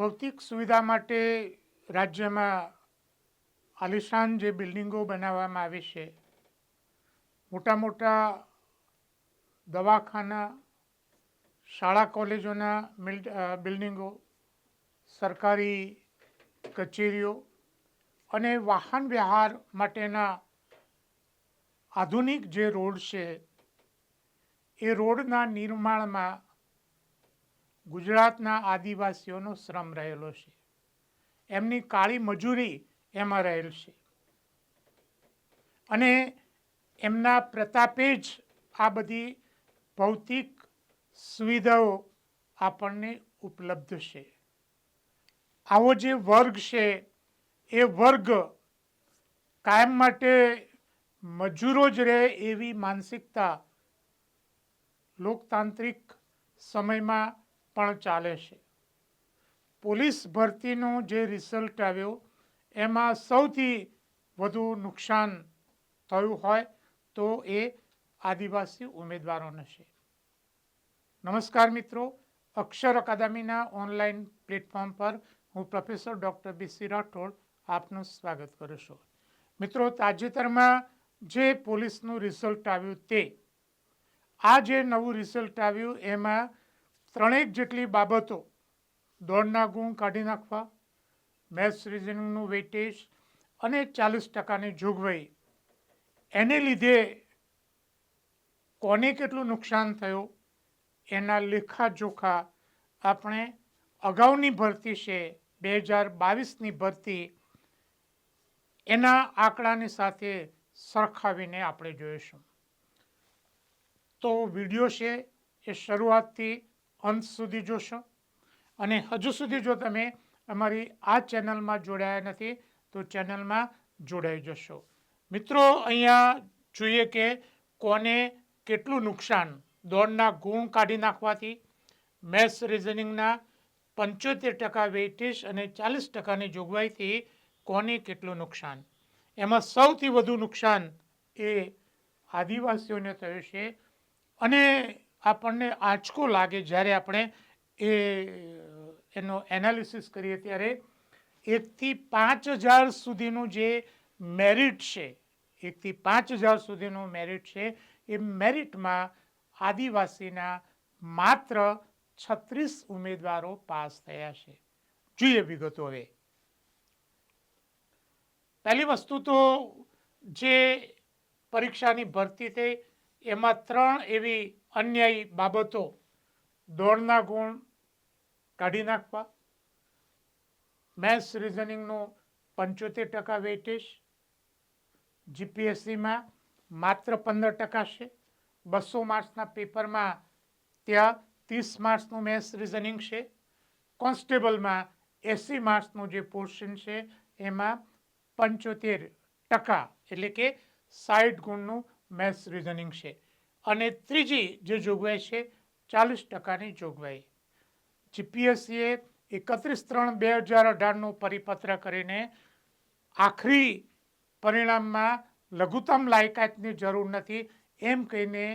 ભૌતિક સુવિધા માટે રાજ્યમાં આલિશાન જે બિલ્ડિંગો બનાવવામાં આવી છે, મોટા મોટા દવાખાના, શાળા કોલેજોના બિલ્ડિંગો, સરકારી કચેરીઓ અને વાહન વ્યવહાર માટેના આધુનિક જે રોડ છે, એ રોડના નિર્માણમાં ગુજરાતના આદિવાસીઓનો શ્રમ રહેલો છે. એમની કાળી મજૂરી એમાં રહેલ છે. અને એમના પ્રતાપે જ આ બધી ભૌતિક સુવિધાઓ આપણને ઉપલબ્ધ છે. આવો જે વર્ગ છે, એ વર્ગ કાયમ માટે મજૂરો જ રહે એવી માનસિકતા લોકતાંત્રિક સમયમાં પણ ચાલે છે. પોલીસ ભરતીનું જે રિઝલ્ટ આવ્યો, એમાં સૌથી વધુ નુકસાન થયું હોય તો એ આદિવાસી ઉમેદવારોને છે. નમસ્કાર મિત્રો, અક્ષર અકાદમીના ઓનલાઈન પ્લેટફોર્મ પર હું પ્રોફેસર ડૉક્ટર બીસી રાઠોડ આપનું સ્વાગત કરું છું. મિત્રો, તાજેતરમાં જે પોલીસનું રિઝલ્ટ આવ્યું તે, આ જે નવું રિઝલ્ટ આવ્યું, એમાં ત્રણેક જેટલી બાબતો દોડના ગુણ કાઢી નાખવા મેથ્સ રિઝનિંગનું વેટેજ અને ચાલીસ ટકાની જોગવાઈ, એને લીધે કોને કેટલું નુકસાન થયું, એના લેખાજોખા આપણે અગાઉની ભરતી છે, બે હજાર બાવીસની ભરતી, એના આંકડાની સાથે સરખાવીને આપણે જોઈશું. તો વીડિયો છે એ શરૂઆતથી અંત સુધી જોશો. અને હજુ સુધી જો તમે અમારી આ ચેનલમાં જોડાયા નથી, તો ચેનલમાં જોડાઈ જશો. મિત્રો, અહીંયા જોઈએ કે કોને કેટલું નુકસાન દોડના ગુણ કાઢી નાખવાથી મેથ્સ રિઝનિંગના પંચોતેર ટકા વેઇટેજ અને ચાલીસ ટકાની જોગવાઈથી કોને કેટલું નુકસાન? એમાં સૌથી વધુ નુકસાન એ આદિવાસીઓને થયું છે. અને આપણને આંચકો લાગે જ્યારે આપણે એ, એનો એનાલિસિસ કરીએ ત્યારે એકથી પાંચ હજાર સુધીનું જે મેરિટ છે, એકથી પાંચ હજાર સુધીનું મેરિટ છે, એ મેરિટમાં આદિવાસીના માત્ર છત્રીસ ઉમેદવારો પાસ થયા છે. જોઈએ વિગતો હવે. પહેલી વસ્તુ તો જે પરીક્ષાની ભરતી થઈ, એમાં ત્રણ એવી અન્યાયી બાબતો દોડના ગુણ કાઢી નાખવા મેથ્સ રિઝનિંગનું પંચોતેર ટકા વેટેજ જીપીએસસીમાં માત્ર પંદર ટકા છે. બસો માર્ક્સના પેપરમાં ત્યાં ત્રીસ માર્ક્સનું મેથ્સ રિઝનિંગ છે. કોન્સ્ટેબલમાં એસી માર્ક્સનું જે પોર્શન છે એમાં પંચોતેર ટકા એટલે કે સાઠ ગુણનું મેથ્સ રિઝનિંગ છે. અને ત્રીજી જે જોગવાઈ છે, ચાલીસ ટકાની જોગવાઈ. જીપીએસસીએ એકત્રીસ ત્રણ બે હજાર અઢારનું પરિપત્ર કરીને આખરી પરિણામમાં લઘુત્તમ લાયકાતની જરૂર નથી એમ કહીને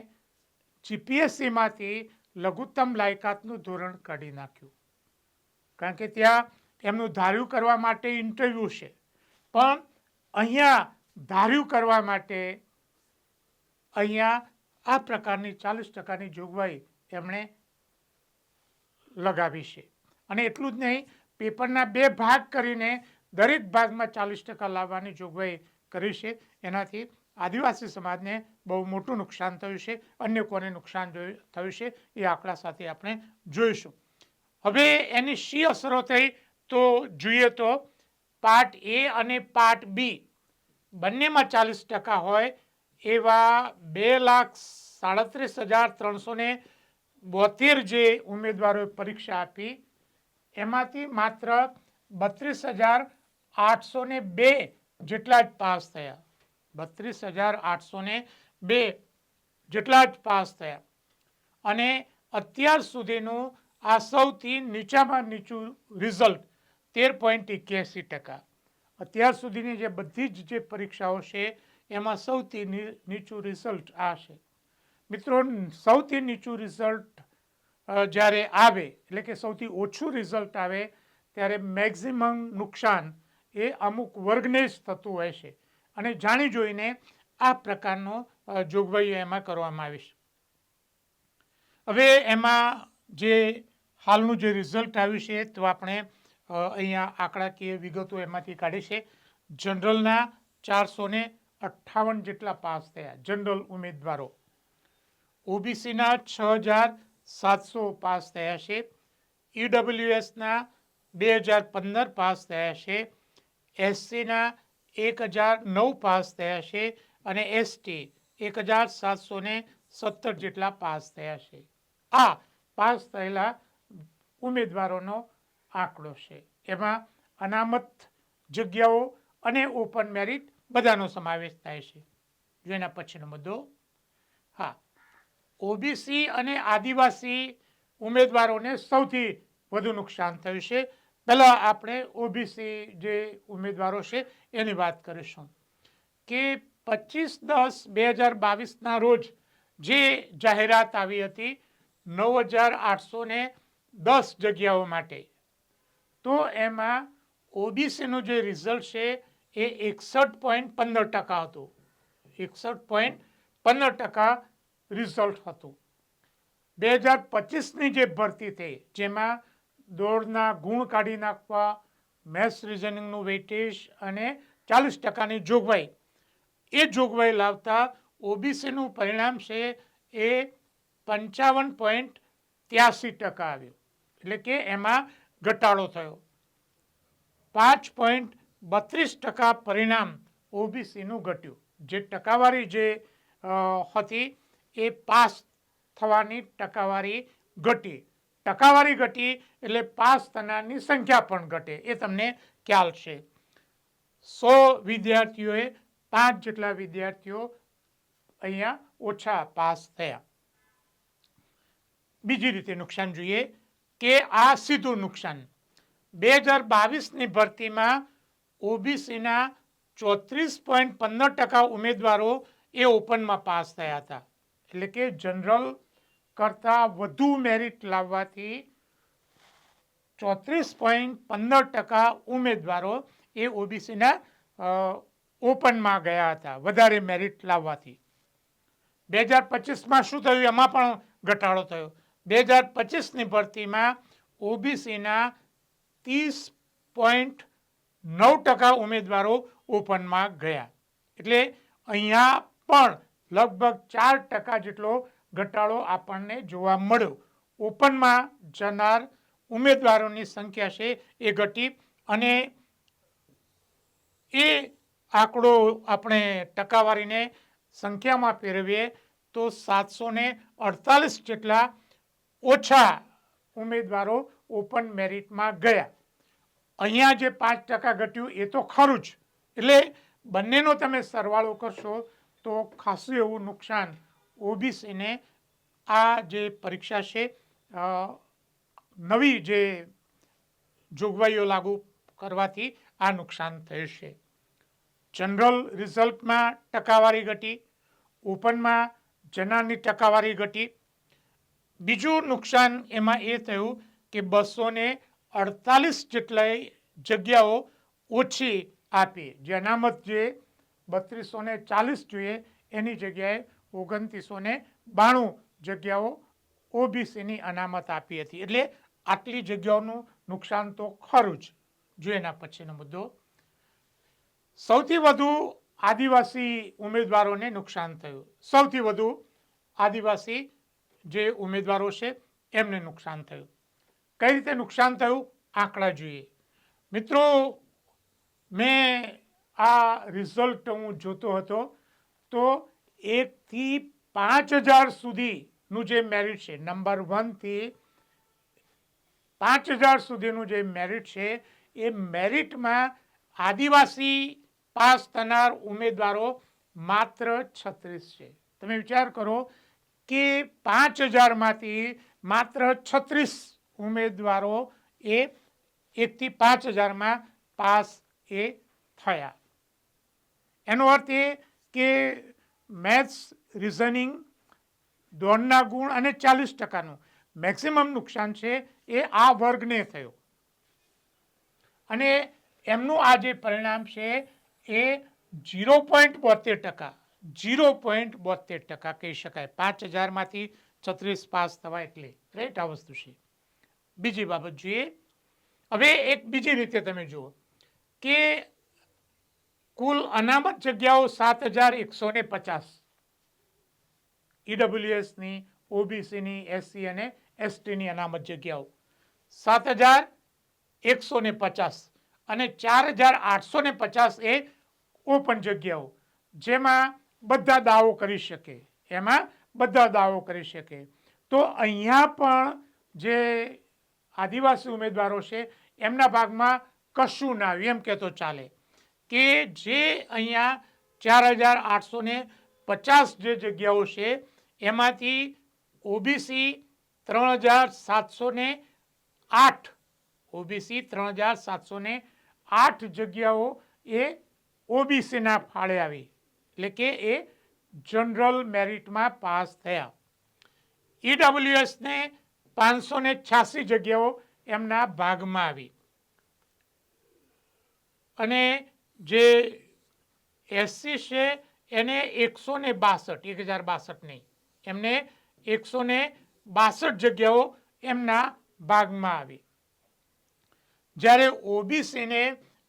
જીપીએસસીમાંથી લઘુત્તમ લાયકાતનું ધોરણ કાઢી નાખ્યું. કારણ કે ત્યાં એમનું ધાર્યું કરવા માટે ઇન્ટરવ્યૂ છે. પણ અહીંયા ધાર્યું કરવા માટે અહીંયા આ પ્રકારની ચાલીસ ટકાની જોગવાઈ એમણે લગાવી છે. અને એટલું જ નહીં, પેપરના બે ભાગ કરીને દરેક ભાગમાં ચાલીસ ટકા લાવવાની જોગવાઈ કરી છે. એનાથી આદિવાસી સમાજને બહુ મોટું નુકસાન થયું છે. અન્ય કોને નુકસાન થયું છે એ આંકડા સાથે આપણે જોઈશું. હવે એની શી અસરો થઈ તો જોઈએ તો પાર્ટ એ અને પાર્ટ બી બંનેમાં ચાલીસ ટકા હોય એવા બે લાખ સાડત્રીસ હજાર ત્રણસો ને બોતેર જે ઉમેદવારોએ પરીક્ષા આપી, એમાંથી માત્ર બત્રીસ હજાર આઠસો ને બે જેટલા જ પાસ થયા. બત્રીસ હજાર આઠસો ને બે જેટલા જ પાસ થયા. અને અત્યાર સુધીનું આ સૌથી નીચામાં નીચું રિઝલ્ટ તેર પોઈન્ટ એક્યાસી ટકા. અત્યાર સુધીની જે બધી જ જે પરીક્ષાઓ છે એમાં સૌથી નીચું રિઝલ્ટ આ છે. મિત્રો, સૌથી નીચું રિઝલ્ટ જ્યારે આવે, એટલે કે સૌથી ઓછું રિઝલ્ટ આવે, ત્યારે મેક્ઝિમમ નુકસાન એ અમુક વર્ગને જ થતું હોય છે. અને જાણી જોઈને આ પ્રકારનો જોગવાઈઓ એમાં કરવામાં આવી છે. હવે એમાં જે હાલનું જે રિઝલ્ટ આવ્યું છે, તો આપણે અહીંયા આંકડાકીય વિગતો એમાંથી કાઢી છે. જનરલના ચારસો ને અઠ્ઠાવન જેટલા પાસ થયા. જનરલ ઉમેદવારો. ઓબીસીના છ હજાર સાતસો પાસ થયા છે. ઈડબ્લ્યુએસના બે હજાર પંદર પાસ થયા છે. એસસીના એક હજાર નવ પાસ થયા છે અને એસટી એક હજાર સાતસો ને સત્તર જેટલા પાસ થયા છે. આ પાસ થયેલા ઉમેદવારોનો આંકડો છે. એમાં અનામત જગ્યાઓ અને ઓપન મેરિટ બધાનો સમાવેશ થાય છે. જો એના પછીનો મુદ્દો. હા. ઓબીસી અને આદિવાસી ઉમેદવારોને સૌથી વધુ નુકસાન થયું છે. પહેલાં આપણે ઓબીસી જે ઉમેદવારો છે એની વાત કરીશું. કે પચીસ દસ બે હજાર બાવીસના રોજ જે જાહેરાત આવી હતી નવ હજાર આઠસો દસ જગ્યાઓ માટે. તો એમાં ઓબીસીનું જે રિઝલ્ટ છે એ એકસઠ પોઈન્ટ પંદર ટકા હતું. એકસઠ પોઈન્ટ પંદર ટકા રિઝલ્ટ હતું. બે હજાર પચીસની જે ભરતી થઈ, જેમાં દોડના ગુણ કાઢી નાખવા, મેથ્સ રિઝનિંગનું વેઇટેજ અને ચાલીસ ટકાની જોગવાઈ, એ જોગવાઈ લાવતા ઓબીસીનું પરિણામ છે એ પંચાવન પોઈન્ટ ત્યાસી ટકા આવ્યું. એટલે કે એમાં ઘટાડો થયો. પાંચ પોઈન્ટ બત્રીસ ટકા પરિણામ ઓબીસીનું ઘટ્યું. જે ટકાવારી જે હતી એ પાસ થવાની ટકાવારી ઘટી. ટકાવારી ઘટી એટલે પાસ થનારની સંખ્યા પણ ઘટે. એ તમને ખ્યાલ છે. સો વિદ્યાર્થીઓએ પાંચ જેટલા વિદ્યાર્થીઓ અહીંયા ઓછા પાસ થયા. બીજી રીતે નુકસાન જોઈએ કે આ સીધું નુકસાન. બે હજાર બાવીસની ભરતીમાં ઓબીસીના ચોત્રીસ પોઈન્ટ પંદર ટકા ઉમેદવારો એ ઓપનમાં પાસ થયા હતા. એટલે કે જનરલ કરતાં વધુ મેરિટ લાવવાથી ચોત્રીસ પોઈન્ટ પંદર ટકા ઉમેદવારો એ ઓબીસીના ઓપનમાં ગયા હતા, વધારે મેરિટ લાવવાથી. બે હજાર પચીસમાં શું થયું? એમાં પણ ઘટાડો થયો. બે હજાર પચીસની ભરતીમાં ઓબીસીના ત્રીસ પોઈન્ટ નવ ટકા ઉમેદવારો ઓપનમાં ગયા. એટલે અહીંયા પણ લગભગ ચાર ટકા જેટલો ઘટાડો આપણને જોવા મળ્યો. ઓપનમાં જનાર ઉમેદવારોની સંખ્યા છે એ ઘટી અને એ આંકડો આપણે ટકાવારીને સંખ્યામાં ફેરવીએ તો સાતસો અડતાલીસ જેટલા ઓછા ઉમેદવારો ઓપન મેરિટમાં ગયા. અહીંયા જે પાંચ ટકા ઘટ્યું એ તો ખરું જ. એટલે બંનેનો તમે સરવાળો કરશો તો ખાસું એવું નુકસાન ઓબીસીને આ જે પરીક્ષા છે નવી જે જોગવાઈઓ લાગુ કરવાથી આ નુકસાન થયું છે જનરલ રિઝલ્ટમાં ટકાવારી ઘટી, ઓપનમાં જનારની ટકાવારી ઘટી. બીજું નુકસાન એમાં એ થયું કે બસો ને અડતાલીસ જેટલાય જગ્યાઓ ઓછી આપી. જે અનામત જે બત્રીસો ને ચાલીસ જોઈએ, એની જગ્યાએ ઓગણત્રીસો ને બાણું જગ્યાઓ ઓબીસીની અનામત આપી હતી. એટલે આટલી જગ્યાઓનું નુકસાન તો ખરું જ. જો એના પછીનો મુદ્દો. સૌથી વધુ આદિવાસી ઉમેદવારોને નુકસાન થયું. સૌથી વધુ આદિવાસી જે ઉમેદવારો છે, એમને નુકસાન થયું. કઈ રીતે નુકસાન થયું? આંકડા જોઈએ. મિત્રો, મેં આ રિઝલ્ટ હું જોતો હતો, તો એકથી પાંચ હજાર સુધીનું જે મેરિટ છે નંબર વનથી પાંચ હજાર સુધીનું જે મેરિટ છે, એ મેરિટમાં આદિવાસી પાસ થનાર ઉમેદવારો માત્ર છત્રીસ છે. તમે વિચાર કરો કે પાંચ હજારમાંથી માત્ર છત્રીસ ઉમેદવારો એ એકથી પાંચ હજારમાં પાસ એ થયા. એનો અર્થ એ કે મેથ્સ, રિઝનિંગ દોડના ગુણ અને ચાલીસ ટકાનું મેક્સિમમ નુકસાન છે એ આ વર્ગને થયો. અને એમનું આ જે પરિણામ છે એ ઝીરો પોઈન્ટ બોતેર ટકા, ઝીરો પોઈન્ટ બોતેર ટકા કહી શકાય. પાંચ હજારમાંથી છત્રીસ પાસ થવા એટલે. રાઈટ આ વસ્તુ છે. બીજી બાબત જોઈએ. હવે એક બીજી રીતે તમે જુઓ કે કુલ અનામત જગ્યાઓ સાત હજાર એકસો ને પચાસ. ઈડબ્લ્યુએસની ઓબીસીની એસસી અને એસટીની અનામત જગ્યાઓ. સાત હજાર એકસો ને પચાસ અને ચાર હજાર આઠસો ને પચાસ એ ઓપન જગ્યાઓ, જેમાં બધા દાવો કરી શકે. એમાં બધા દાવો કરી શકે. તો અહીંયા પણ જે આદિવાસી ઉમેદવારો છે, એમના ભાગમાં કશું ના આવ્યું એમ કહેતો ચાલે કે જે અહીંયા ચાર હજાર આઠસો ને પચાસ જે જગ્યાઓ છે, એમાંથી ઓબીસી ત્રણ હજાર સાતસો ને આઠ, ઓબીસી ત્રણ હજાર સાતસો ને આઠ જગ્યાઓ એ ઓબીસીના ફાળે આવી. એટલે કે એ જનરલ મેરિટમાં પાસ થયા. ઈડબ્લ્યુએસને પાંચસો ને છ્યાસી જગ્યાઓ એમના ભાગમાં આવી. અને જે એસસી છે એને એકસો ને બાસઠ, એક હજાર બાસઠ નહીં, એમને એકસો ને બાસઠ જગ્યાઓ એમના ભાગમાં આવી. જ્યારે ઓબીસીને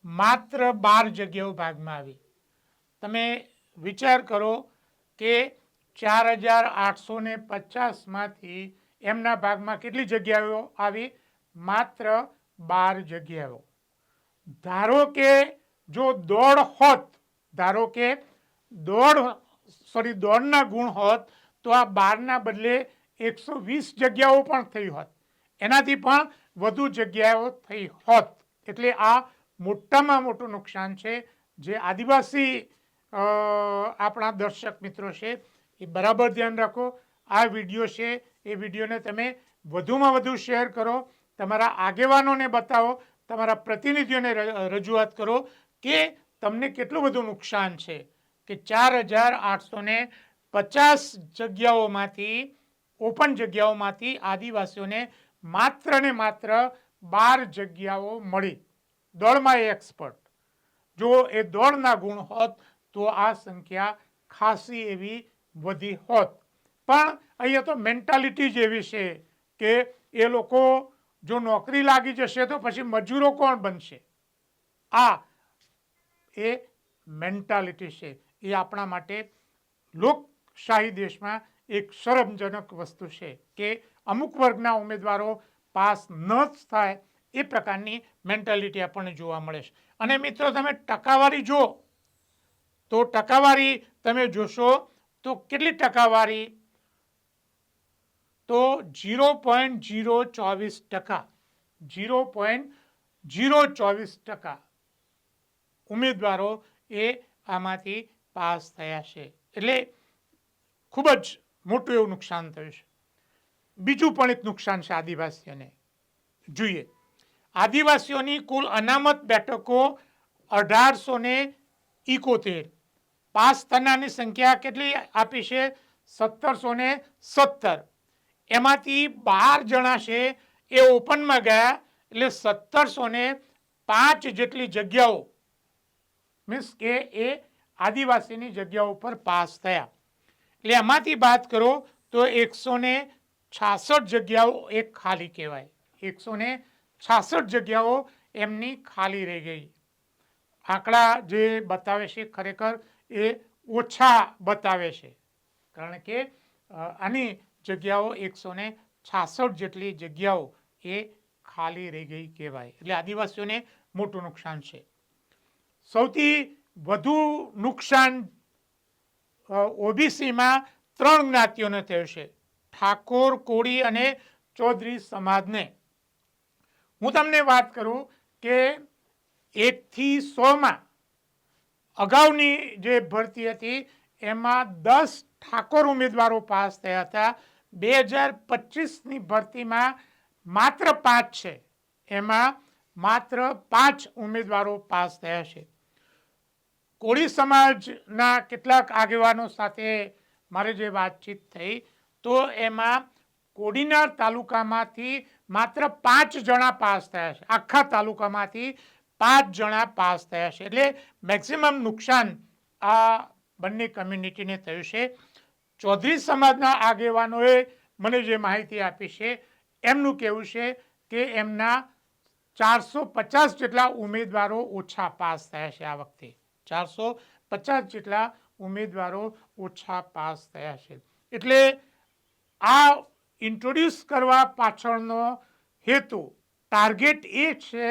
માત્ર બાર જગ્યાઓ ભાગમાં આવી. તમે વિચાર કરો કે ચાર હજાર આઠસો ને પચાસમાંથી એમના ભાગમાં કેટલી જગ્યાઓ આવી? માત્ર બાર જગ્યાઓ. ધારો કે જો દોડ હોત, ધારો કે દોડ સોરી દોડના ગુણ હોત, તો આ બારના બદલે એકસો વીસ જગ્યાઓ પણ થઈ હોત. એનાથી પણ વધુ જગ્યાઓ થઈ હોત. એટલે આ મોટામાં મોટું નુકસાન છે. જે આદિવાસી આપણા દર્શક મિત્રો છે, એ બરાબર ધ્યાન રાખો. આ વીડિયો છે એ વિડીયોને તમે વધુમાં વધુ શેર કરો, તમારા આગેવાનોને બતાવો, તમારા પ્રતિનિધિઓને રજૂઆત કરો કે તમને કેટલું બધું નુકસાન છે કે ચાર હજાર આઠસો ને પચાસ જગ્યાઓમાંથી, ઓપન જગ્યાઓમાંથી આદિવાસીઓને માત્ર ને માત્ર બાર જગ્યાઓ મળી. દોડમાં એ એક્સપર્ટ. જો એ દોડના ગુણ હોત તો આ સંખ્યા ખાસી એવી વધી હોત. પણ અહીંયા તો મેન્ટાલિટી જ એવી છે કે એ લોકો જો નોકરી લાગી જશે તો પછી મજૂરો કોણ બનશે? આ એ મેન્ટાલિટી છે. એ આપણા માટે લોકશાહી દેશમાં એક શરમજનક વસ્તુ છે કે અમુક વર્ગના ઉમેદવારો પાસ ન જ થાય એ પ્રકારની મેન્ટાલિટી આપણને જોવા મળે છે. અને મિત્રો, તમે ટકાવારી જો તો ટકાવારી તમે જોશો તો કેટલી ટકાવારી તો જીરો પોઈન્ટ જીરો ચોવીસ ટકા જીરો પોઈન્ટ જીરો ચોવીસ ટકા ઉમેદવારો એ આમાંથી પાસ થયા છે. એટલે ખૂબ જ મોટું એવું નુકસાન થયું છે. બીજું પણ એક નુકસાન છે આદિવાસીઓને. જોઈએ. આદિવાસીઓની કુલ અનામત બેઠકો અઢારસો ને ઇકોતેર. પાસ થનારની સંખ્યા કેટલી આપી છે? સત્તરસો ને સત્તર. એમાંથી બાર જણા છે એ ઓપનમાં ગયા, એટલે સત્તરસો ને પાંચ જેટલી જગ્યાઓ મીન્સ કે એ આદિવાસીની જગ્યાઓ પર પાસ થયા. એટલે એમાંથી વાત કરો તો એકસો ને છાસઠ જગ્યાઓ એક ખાલી કહેવાય. એકસો ને છાસઠ જગ્યાઓ એમની ખાલી રહી ગઈ. આંકડા જે બતાવે છે ખરેખર એ ઓછા બતાવે છે. કારણ કે આની જગ્યાઓ એકસો ને છાસઠ જેટલી જગ્યાઓ એ ખાલી રહી ગઈ કહેવાય. એટલે આદિવાસીઓને મોટું નુકસાન છે. સૌથી વધુ નુકસાન ઓબીસીમાં ત્રણ જ્ઞાતિઓને થયું છે. ઠાકોર, કોળી અને ચૌધરી સમાજને. હું તમને વાત કરું કે એકથી સોમાં અગાઉની જે ભરતી હતી, એમાં દસ ઠાકોર ઉમેદવારો પાસ થયા હતા. બે હજાર પચીસની ભરતીમાં માત્ર પાંચ છે. એમાં માત્ર પાંચ ઉમેદવારો પાસ થયા છે. કોળી સમાજના કેટલાક આગેવાનો સાથે મારે જે વાતચીત થઈ, તો એમાં કોડીનાર તાલુકામાંથી માત્ર પાંચ જણા પાસ થયા છે. આખા તાલુકામાંથી પાંચ જણા પાસ થયા છે. એટલે મેક્સિમમ નુકસાન આ બંને કમ્યુનિટીને થયું છે. ચૌધરી સમાજના આગેવાનોએ મને જે માહિતી આપી છે, એમનું કહેવું છે કે એમના ચારસો પચાસ જેટલા ઉમેદવારો ઓછા પાસ થયા છે આ વખતે. ચારસો પચાસ જેટલા ઉમેદવારો ઓછા પાસ થયા છે. એટલે આ ઇન્ટ્રોડ્યુસ કરવા પાછળનો હેતુ ટાર્ગેટ એ છે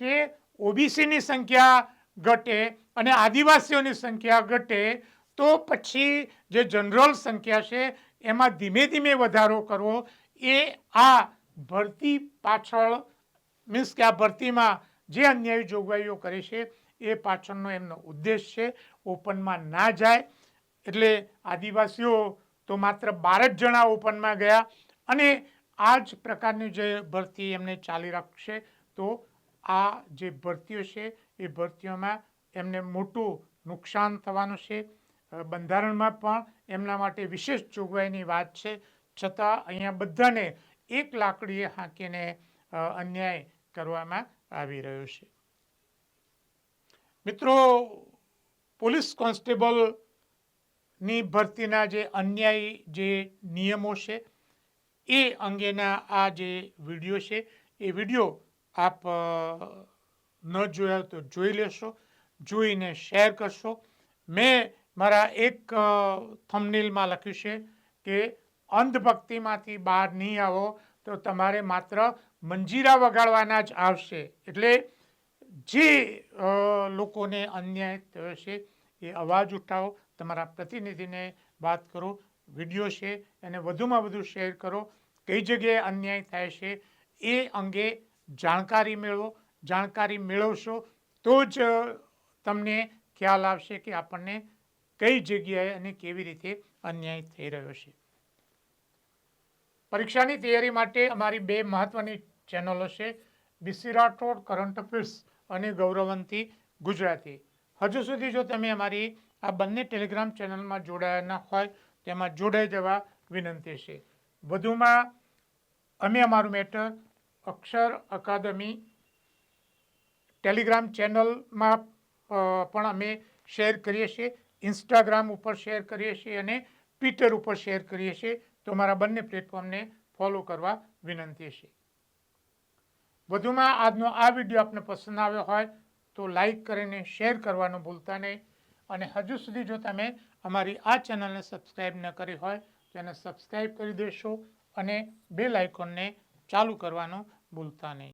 કે ઓબીસીની સંખ્યા ઘટે અને આદિવાસીઓની સંખ્યા ઘટે તો પછી જે જનરલ સંખ્યા છે, એમાં ધીમે ધીમે વધારો કરવો, એ આ ભરતી પાછળ મીન્સ કે આ ભરતીમાં જે અન્યાયી જોગવાઈઓ કરે છે, એ પાછળનો એમનો ઉદ્દેશ છે, ઓપનમાં ના જાય. એટલે આદિવાસીઓ તો માત્ર બાર જ જણા ઓપનમાં ગયા અને આ જ પ્રકારની જે ભરતી એમને ચાલી રાખશે, તો આ જે ભરતીઓ છે, એ ભરતીઓમાં એમને મોટું નુકસાન થવાનું છે. બંધારણમાં પણ એમના માટે વિશેષ જોગવાઈની વાત છે. છતાં અહીંયા બધાને એક લાકડીએ હાંકીને અન્યાય કરવામાં આવી રહ્યો છે. મિત્રો, પોલીસ કોન્સ્ટેબલની ભરતીના જે અન્યાયી જે નિયમો છે, એ અંગેના આ જે વીડિયો છે, એ વીડિયો આપ ન જોયા તો જોઈ લેશો, જોઈને શેર કરશો. મેં મારા એક થમનેલમાં લખ્યું છે કે અંધભક્તિમાંથી બહાર નહીં આવો તો તમારે માત્ર મંજીરા વગાડવાના જ આવશે. એટલે જે લોકોને અન્યાય થયો છે એ અવાજ ઉઠાવો, તમારા પ્રતિનિધિને વાત કરો, વીડિયો છે એને વધુમાં વધુ શેર કરો, કઈ જગ્યાએ અન્યાય થાય છે એ અંગે જાણકારી મેળવો, જાણકારી મેળવશો તો જ તમને ખ્યાલ આવશે કે આપણને કઈ જગ્યાએ અને કેવી રીતે અન્યાય થઈ રહ્યો છે. પરીક્ષાની તૈયારી માટે અમારી બે મહત્વની ચેનલો છે, બીસી રાઠોડ, કરંટ અફેર્સ અને ગૌરવંતી ગુજરાતી. હજુ સુધી જો તમે અમારી આ બંને ટેલિગ્રામ ચેનલમાં જોડાયા ન હોય તેમાં જોડાઈ જવા વિનંતી છે. વધુમાં, અમે અમારું મેટર અક્ષર અકાદમી ટેલિગ્રામ ચેનલમાં પણ અમે શેર કરીએ છીએ. ઇન્સ્ટાગ્રામ ઉપર શેર કરીએ છીએ અને ટ્વિટર ઉપર શેર કરીએ છીએ. તો અમારા બંને પ્લેટફોર્મને ફોલો કરવા વિનંતી છે. વધુમાં આજનો આ વીડિયો આપને પસંદ આવ્યો હોય તો લાઈક કરીને શેર કરવાનું ભૂલતા નહીં. અને હજુ સુધી જો તમે અમારી આ ચેનલને સબસ્ક્રાઈબ ન કરી હોય તો એને સબસ્ક્રાઈબ કરી દેશો અને બેલ આઇકોનને ચાલુ કરવાનું ભૂલતા નહીં.